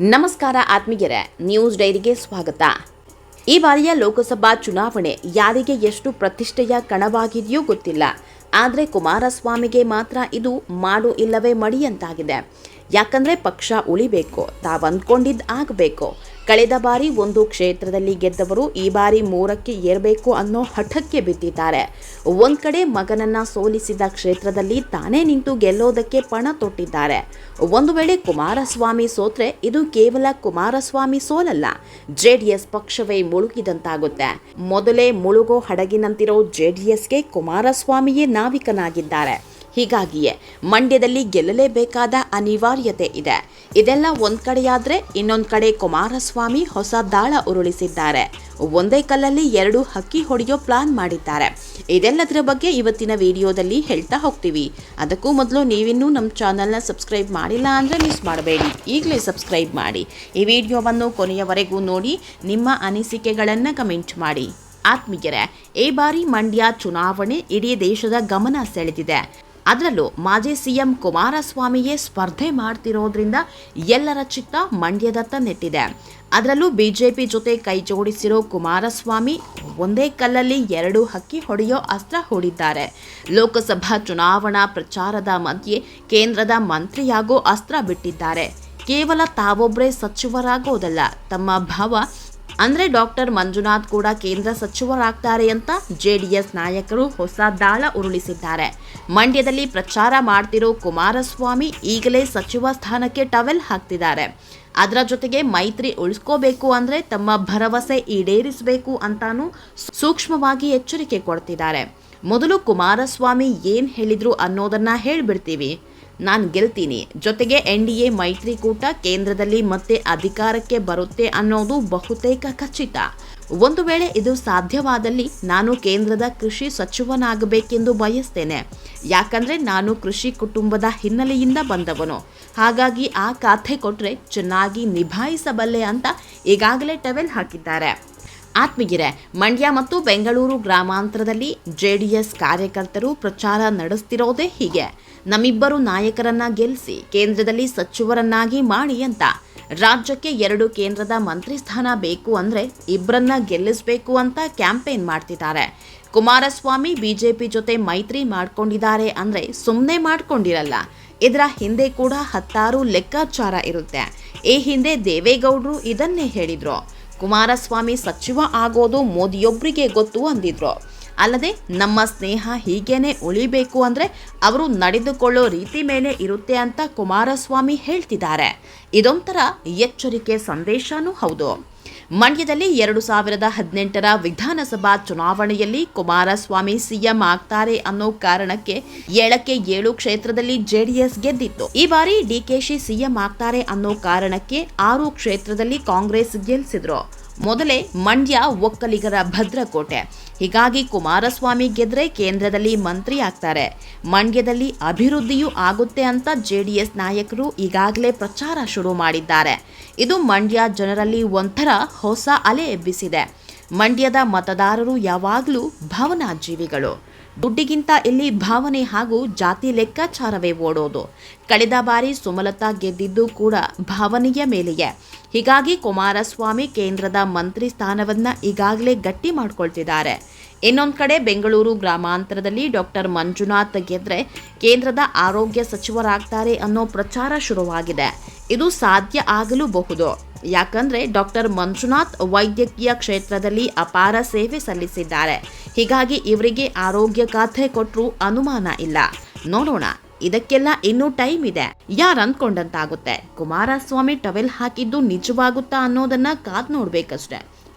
ನಮಸ್ಕಾರ ಆತ್ಮೀಯರೇ, ನ್ಯೂಸ್ ಡೈರಿಗೆ ಸ್ವಾಗತ. ಈ ಬಾರಿಯ ಲೋಕಸಭಾ ಚುನಾವಣೆ ಯಾರಿಗೆ ಎಷ್ಟು ಪ್ರತಿಷ್ಠೆಯ ಕಣವಾಗಿದೆಯೋ ಗೊತ್ತಿಲ್ಲ. ಆದರೆ ಕುಮಾರಸ್ವಾಮಿಗೆ ಮಾತ್ರ ಇದು ಮಾಡು ಇಲ್ಲವೇ ಮಡಿಯಂತಾಗಿದೆ ಯಾಕಂದರೆ ಪಕ್ಷ ಉಳಿಬೇಕು, ತಾವು ಅಂದ್ಕೊಂಡಿದ್ದು ಆಗಬೇಕು. ಕಳೆದ ಬಾರಿ ಒಂದು ಕ್ಷೇತ್ರದಲ್ಲಿ ಗೆದ್ದವರು ಈ ಬಾರಿ ಮೂರಕ್ಕೆ ಏರಬೇಕು ಅನ್ನೋ ಹಠಕ್ಕೆ ಬಿದ್ದಿದ್ದಾರೆ. ಒಂದ್ ಕಡೆ ಮಗನನ್ನ ಸೋಲಿಸಿದ ಕ್ಷೇತ್ರದಲ್ಲಿ ತಾನೇ ನಿಂತು ಗೆಲ್ಲೋದಕ್ಕೆ ಪಣ ತೊಟ್ಟಿದ್ದಾರೆ. ಒಂದು ವೇಳೆ ಕುಮಾರಸ್ವಾಮಿ ಸೋತ್ರೆ ಇದು ಕೇವಲ ಕುಮಾರಸ್ವಾಮಿ ಸೋಲಲ್ಲ, ಜೆಡಿಎಸ್ ಪಕ್ಷವೇ ಮುಳುಗಿದಂತಾಗುತ್ತೆ. ಮೊದಲೇ ಮುಳುಗೋ ಹಡಗಿನಂತಿರೋ ಜೆಡಿಎಸ್ಗೆ ಕುಮಾರಸ್ವಾಮಿಯೇ ನಾವಿಕನಾಗಿದ್ದಾರೆ. ಹೀಗಾಗಿಯೇ ಮಂಡ್ಯದಲ್ಲಿ ಗೆಲ್ಲಲೇಬೇಕಾದ ಅನಿವಾರ್ಯತೆ ಇದೆ. ಇದೆಲ್ಲ ಒಂದ್ ಕಡೆಯಾದ್ರೆ ಇನ್ನೊಂದ್ ಕಡೆ ಕುಮಾರಸ್ವಾಮಿ ಹೊಸ ದಾಳ ಉರುಳಿಸಿದ್ದಾರೆ. ಒಂದೇ ಕಲ್ಲಲ್ಲಿ ಎರಡು ಹಕ್ಕಿ ಹೊಡೆಯೋ ಪ್ಲಾನ್ ಮಾಡಿದ್ದಾರೆ. ಇದೆಲ್ಲದರ ಬಗ್ಗೆ ಇವತ್ತಿನ ವಿಡಿಯೋದಲ್ಲಿ ಹೇಳ್ತಾ ಹೋಗ್ತೀವಿ. ಅದಕ್ಕೂ ಮೊದಲು ನೀವಿನ್ನೂ ನಮ್ಮ ಚಾನಲ್ನ ಸಬ್ಸ್ಕ್ರೈಬ್ ಮಾಡಿಲ್ಲ ಅಂದರೆ ಮಿಸ್ ಮಾಡಬೇಡಿ. ಈಗಲೇ ಸಬ್ಸ್ಕ್ರೈಬ್ ಮಾಡಿ. ಈ ವಿಡಿಯೋವನ್ನು ಕೊನೆಯವರೆಗೂ ನೋಡಿ, ನಿಮ್ಮ ಅನಿಸಿಕೆಗಳನ್ನು ಕಮೆಂಟ್ ಮಾಡಿ. ಆತ್ಮೀಯರೇ, ಈ ಬಾರಿ ಮಂಡ್ಯ ಚುನಾವಣೆ ಇಡೀ ದೇಶದ ಗಮನ ಸೆಳೆದಿದೆ. ಅದರಲ್ಲೂ ಮಾಜಿ ಸಿಎಂ ಕುಮಾರಸ್ವಾಮಿಯೇ ಸ್ಪರ್ಧೆ ಮಾಡ್ತಿರೋದ್ರಿಂದ ಎಲ್ಲರ ಚಿತ್ತ ಮಂಡ್ಯದತ್ತ ನೆಟ್ಟಿದೆ. ಅದರಲ್ಲೂ ಬಿಜೆಪಿ ಜೊತೆ ಕೈ ಜೋಡಿಸಿರೋ ಕುಮಾರಸ್ವಾಮಿ ಒಂದೇ ಕಲ್ಲಲ್ಲಿ ಎರಡು ಹಕ್ಕಿ ಹೊಡೆಯೋ ಅಸ್ತ್ರ ಹೂಡಿದ್ದಾರೆ. ಲೋಕಸಭಾ ಚುನಾವಣಾ ಪ್ರಚಾರದ ಮಧ್ಯೆ ಕೇಂದ್ರದ ಮಂತ್ರಿಯಾಗೋ ಅಸ್ತ್ರ ಬಿಟ್ಟಿದ್ದಾರೆ. ಕೇವಲ ತಾವೊಬ್ಬರೇ ಸಚಿವರಾಗೋದಲ್ಲ, ತಮ್ಮ ಭಾವ ಅಂದ್ರೆ ಡಾಕ್ಟರ್ ಮಂಜುನಾಥ್ ಕೂಡ ಕೇಂದ್ರ ಸಚಿವರಾಗ್ತಾರೆ ಅಂತ ಜೆಡಿಎಸ್ ನಾಯಕರು ಹೊಸ ದಾಳ ಉರುಳಿಸಿದ್ದಾರೆ. ಮಂಡ್ಯದಲ್ಲಿ ಪ್ರಚಾರ ಮಾಡ್ತಿರೋ ಕುಮಾರಸ್ವಾಮಿ ಈಗಲೇ ಸಚಿವ ಸ್ಥಾನಕ್ಕೆ ಟವೆಲ್ ಹಾಕ್ತಿದ್ದಾರೆ. ಅದರ ಜೊತೆಗೆ ಮೈತ್ರಿ ಉಳಿಸ್ಕೋಬೇಕು ಅಂದ್ರೆ ತಮ್ಮ ಭರವಸೆ ಈಡೇರಿಸಬೇಕು ಅಂತಾನೂ ಸೂಕ್ಷ್ಮವಾಗಿ ಎಚ್ಚರಿಕೆ ಕೊಡ್ತಿದ್ದಾರೆ. ಮೊದಲು ಕುಮಾರಸ್ವಾಮಿ ಏನ್ ಹೇಳಿದ್ರು ಅನ್ನೋದನ್ನ ಹೇಳ್ಬಿಡ್ತೀವಿ. ನಾನು ಗೆಲ್ತೀನಿ. ಜೊತೆಗೆ ಎನ್ ಡಿ ಎ ಮೈತ್ರಿಕೂಟ ಕೇಂದ್ರದಲ್ಲಿ ಮತ್ತೆ ಅಧಿಕಾರಕ್ಕೆ ಬರುತ್ತೆ ಅನ್ನೋದು ಬಹುತೇಕ ಖಚಿತ. ಒಂದು ವೇಳೆ ಇದು ಸಾಧ್ಯವಾದಲ್ಲಿ ನಾನು ಕೇಂದ್ರದ ಕೃಷಿ ಸಚಿವನಾಗಬೇಕೆಂದು ಬಯಸ್ತೇನೆ. ಯಾಕಂದ್ರೆ ನಾನು ಕೃಷಿ ಕುಟುಂಬದ ಹಿನ್ನೆಲೆಯಿಂದ ಬಂದವನು. ಹಾಗಾಗಿ ಆ ಖಾತೆ ಕೊಟ್ಟರೆ ಚೆನ್ನಾಗಿ ನಿಭಾಯಿಸಬಲ್ಲೆ ಅಂತ ಈಗಾಗಲೇ ಟವೆಲ್ ಹಾಕಿದ್ದಾರೆ. ಆತ್ಮೀಯರೇ, ಮಂಡ್ಯ ಮತ್ತು ಬೆಂಗಳೂರು ಗ್ರಾಮಾಂತರದಲ್ಲಿ ಜೆಡಿಎಸ್ ಕಾರ್ಯಕರ್ತರು ಪ್ರಚಾರ ನಡೆಸ್ತಿರೋದೇ ಹೀಗೆ. ನಮ್ಮಿಬ್ಬರು ನಾಯಕರನ್ನ ಗೆಲ್ಲಿಸಿ ಕೇಂದ್ರದಲ್ಲಿ ಸಚಿವರನ್ನಾಗಿ ಮಾಡಿ ಅಂತ. ರಾಜ್ಯಕ್ಕೆ ಎರಡು ಕೇಂದ್ರದ ಮಂತ್ರಿ ಸ್ಥಾನ ಬೇಕು ಅಂದ್ರೆ ಇಬ್ಬರನ್ನ ಗೆಲ್ಲಿಸಬೇಕು ಅಂತ ಕ್ಯಾಂಪೇನ್ ಮಾಡ್ತಿದ್ದಾರೆ. ಕುಮಾರಸ್ವಾಮಿ ಬಿಜೆಪಿ ಜೊತೆ ಮೈತ್ರಿ ಮಾಡ್ಕೊಂಡಿದ್ದಾರೆ ಅಂದ್ರೆ ಸುಮ್ಮನೆ ಮಾಡ್ಕೊಂಡಿರಲ್ಲ. ಇದರ ಹಿಂದೆ ಕೂಡ ಹತ್ತಾರು ಲೆಕ್ಕಾಚಾರ ಇರುತ್ತೆ. ಈ ಹಿಂದೆ ದೇವೇಗೌಡರು ಇದನ್ನೇ ಹೇಳಿದ್ರು. ಕುಮಾರಸ್ವಾಮಿ ಸಚಿವ ಆಗೋದು ಮೋದಿಯೊಬ್ಬರಿಗೆ ಗೊತ್ತು ಅಂದಿದ್ರು. ಅಲ್ಲದೆ ನಮ್ಮ ಸ್ನೇಹ ಹೀಗೇನೆ ಉಳಿಬೇಕು ಅಂದರೆ ಅವರು ನಡೆದುಕೊಳ್ಳೋ ರೀತಿ ಮೇಲೆ ಇರುತ್ತೆ ಅಂತ ಕುಮಾರಸ್ವಾಮಿ ಹೇಳ್ತಿದ್ದಾರೆ. ಇದೊಂಥರ ಎಚ್ಚರಿಕೆ ಸಂದೇಶನೂ ಹೌದು. ಮಂಡ್ಯದಲ್ಲಿ ಎರಡು ಸಾವಿರದ ಹದಿನೆಂಟರ ವಿಧಾನಸಭಾ ಚುನಾವಣೆಯಲ್ಲಿ ಕುಮಾರಸ್ವಾಮಿ ಸಿಎಂ ಆಗ್ತಾರೆ ಅನ್ನೋ ಕಾರಣಕ್ಕೆ ಏಳಕ್ಕೆ ಏಳು ಕ್ಷೇತ್ರದಲ್ಲಿ ಜೆಡಿಎಸ್ ಗೆದ್ದಿತ್ತು. ಈ ಬಾರಿ ಡಿಕೆಶಿ ಸಿಎಂ ಆಗ್ತಾರೆ ಅನ್ನೋ ಕಾರಣಕ್ಕೆ ಆರು ಕ್ಷೇತ್ರದಲ್ಲಿ ಕಾಂಗ್ರೆಸ್ ಗೆಲ್ಸಿದ್ರು. ಮೊದಲೇ ಮಂಡ್ಯ ಒಕ್ಕಲಿಗರ ಭದ್ರಕೋಟೆ. ಹೀಗಾಗಿ ಕುಮಾರಸ್ವಾಮಿ ಗೆದ್ರೆ ಕೇಂದ್ರದಲ್ಲಿ ಮಂತ್ರಿ ಆಗ್ತಾರೆ ಮಂಡ್ಯದಲ್ಲಿ ಅಭಿವೃದ್ಧಿಯೂ ಆಗುತ್ತೆ ಅಂತ ಜೆಡಿಎಸ್ ನಾಯಕರು ಈಗಾಗಲೇ ಪ್ರಚಾರ ಶುರು ಮಾಡಿದ್ದಾರೆ. ಇದು ಮಂಡ್ಯ ಜನರಲ್ಲಿ ಒಂಥರ ಹೊಸ ಅಲೆ ಎಬ್ಬಿಸಿದೆ. ಮಂಡ್ಯದ ಮತದಾರರು ಯಾವಾಗಲೂ ಭಾವನಾಜೀವಿಗಳು. ದುಡ್ಡಿಗಿಂತ ಇಲ್ಲಿ ಭಾವನೆ ಹಾಗೂ ಜಾತಿ ಲೆಕ್ಕಾಚಾರವೇ ಓಡೋದು. ಕಳೆದ ಬಾರಿ ಸುಮಲತಾ ಗೆದ್ದಿದ್ದು ಕೂಡ ಭಾವನೆಯ ಮೇಲೆಯೇ. ಹೀಗಾಗಿ ಕುಮಾರಸ್ವಾಮಿ ಕೇಂದ್ರದ ಮಂತ್ರಿ ಸ್ಥಾನವನ್ನ ಈಗಾಗಲೇ ಗಟ್ಟಿ ಮಾಡ್ಕೊಳ್ತಿದ್ದಾರೆ. ಇನ್ನೊಂದು ಕಡೆ ಬೆಂಗಳೂರು ಗ್ರಾಮಾಂತರದಲ್ಲಿ ಡಾಕ್ಟರ್ ಮಂಜುನಾಥ್ ಗೆದ್ರೆ ಕೇಂದ್ರದ ಆರೋಗ್ಯ ಸಚಿವರಾಗ್ತಾರೆ ಅನ್ನೋ ಪ್ರಚಾರ ಶುರುವಾಗಿದೆ. ಇದು ಸಾಧ್ಯ ಆಗಲೂಬಹುದು. ಯಾಕಂದ್ರೆ ಡಾಕ್ಟರ್ ಮಂಜುನಾಥ್ ವೈದ್ಯಕೀಯ ಕ್ಷೇತ್ರದಲ್ಲಿ ಅಪಾರ ಸೇವೆ ಸಲ್ಲಿಸಿದ್ದಾರೆ. ಹೀಗಾಗಿ ಇವರಿಗೆ ಆರೋಗ್ಯ ಖಾತೆ ಕೊಟ್ಟರು ಅನುಮಾನ ಇಲ್ಲ. ನೋಡೋಣ, ಇದಕ್ಕೆಲ್ಲ ಇನ್ನೂ ಟೈಮ್ ಇದೆ. ಯಾರು ಅಂದ್ಕೊಂಡಂತಾಗುತ್ತೆ ಕುಮಾರಸ್ವಾಮಿ ಟವೆಲ್ ಹಾಕಿದ್ದು ನಿಜವಾಗುತ್ತಾ ಅನ್ನೋದನ್ನ ಕಾದ್ ನೋಡ್ಬೇಕಷ್ಟೆ.